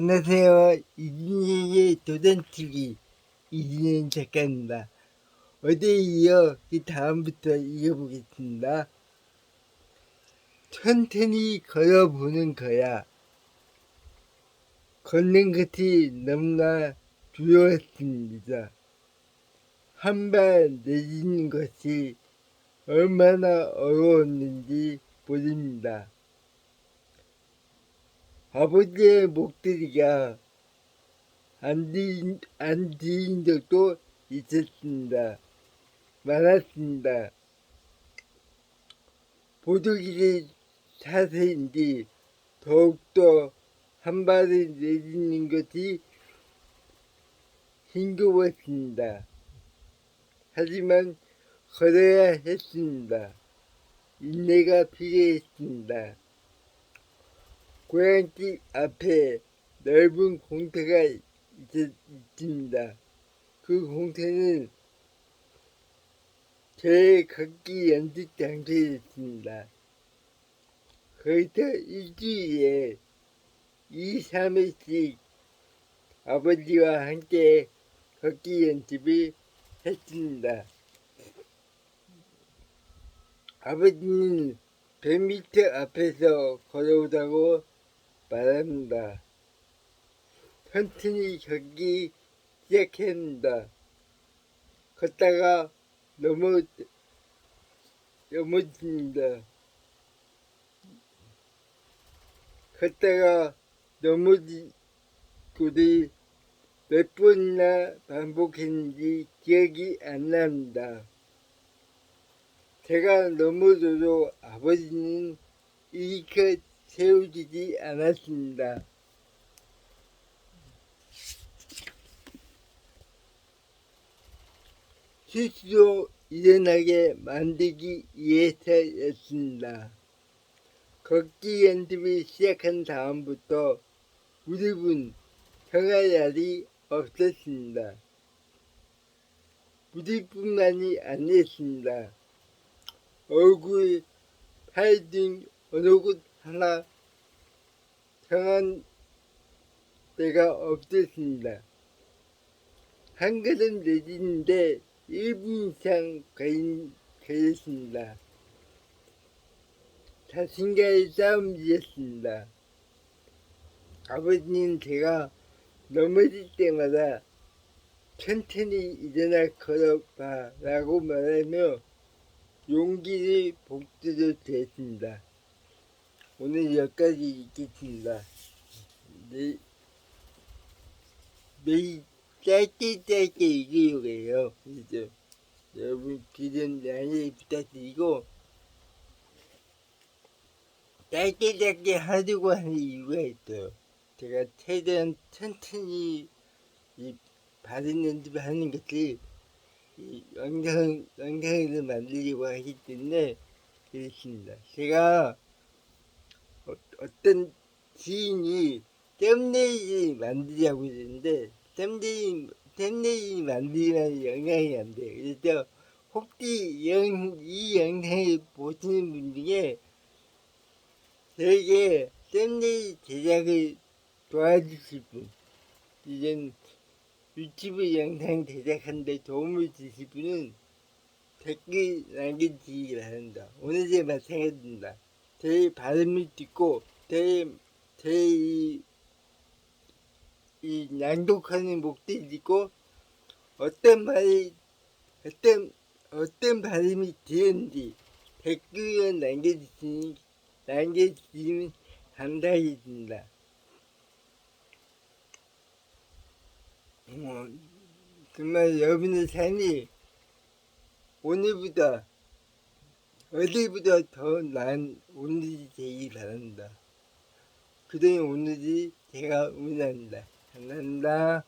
안녕하세요. 이진희의 도전TV 이진희 작가입니다. 어제 이어 이 다음부터 이어보겠습니다. 천천히 걸어보는 거야. 걷는 것이 너무나 두려웠습니다. 한 발 내딛는 것이 얼마나 어려웠는지 모릅니다. 아버지의 목소리가 안 들린, 안 들린 적도 있었습니다. 많았습니다. 보조기를 사서인지 더욱더 한 발을 내딛는 것이 힘겨웠습니다. 하지만 걸어야 했습니다. 인내가 필요했습니다. 고향집 앞에 넓은 공터가 있, 있습니다. 그 공터는 제 걷기 연습 장소였습니다. 거기서 일주일에 2, 3일씩 아버지와 함께 걷기 연습을 했습니다. 아버지는 100m 앞에서 걸어오다고 말합니다. 천천히 걷기 시작했습니다. 걷다가 넘어, 넘어집니다. 걷다가 넘어지고를 몇 번이나 반복했는지 기억이 안 납니다. 제가 넘어져도 아버지는 일으켜 세우지지 않았습니다. 실수로 일어나게 만들기 위해서였습니다. 걷기 연습을 시작한 다음부터 무릎은 평화날이 없었습니다. 무릎뿐만이 아니었습니다. 얼굴, 팔 등 어느 곳 하나 정한 데가 없었습니다. 한 걸음 내딛는데 1분 이상 걸린, 걸렸습니다. 자신과의 싸움이었습니다. 아버지는 제가 넘어질 때마다 천천히 일어나 걸어봐 라고 말하며 용기를 복주로 됐습니다. 오늘 여기까지 읽겠습니다. 네, 매일 짧게 짧게 읽으려고 해요. 그래서 여러분 귀는 양해 부탁드리고 짧게 짧게 하려고 하는 이유가 있어요. 제가 최대한 천천히 이 발음 연습을 하는 것이 이 영상, 영상을 만들려고 하기 때문에 그렇습니다. 제가 어, 어떤 지인이 썸네일을 만들자고 했는데 썸네일, 썸네일 만들면 영향이 안 돼요. 그래서 혹시 영, 이 영상을 보시는 분 중에 저에게 썸네일 제작을 도와주실 분, 이젠 유튜브 영상 제작하는데 도움을 주실 분은 댓글 남겨주시기 바랍니다. 오늘 제 마찬가지입니다. 제 발음을 듣고 제, 제이 이 낭독하는 목소리 듣고 어떤 말이 어떤 어떤 발음이 들었는지 댓글을 남겨주시니 남겨주시면 감사하겠습니다. 어, 정말 여러분의 삶이 오늘보다 어제보다 더 나은 오늘이 되기 바랍니다. 그동안 오늘이 제가 응원합니다. 감사합니다.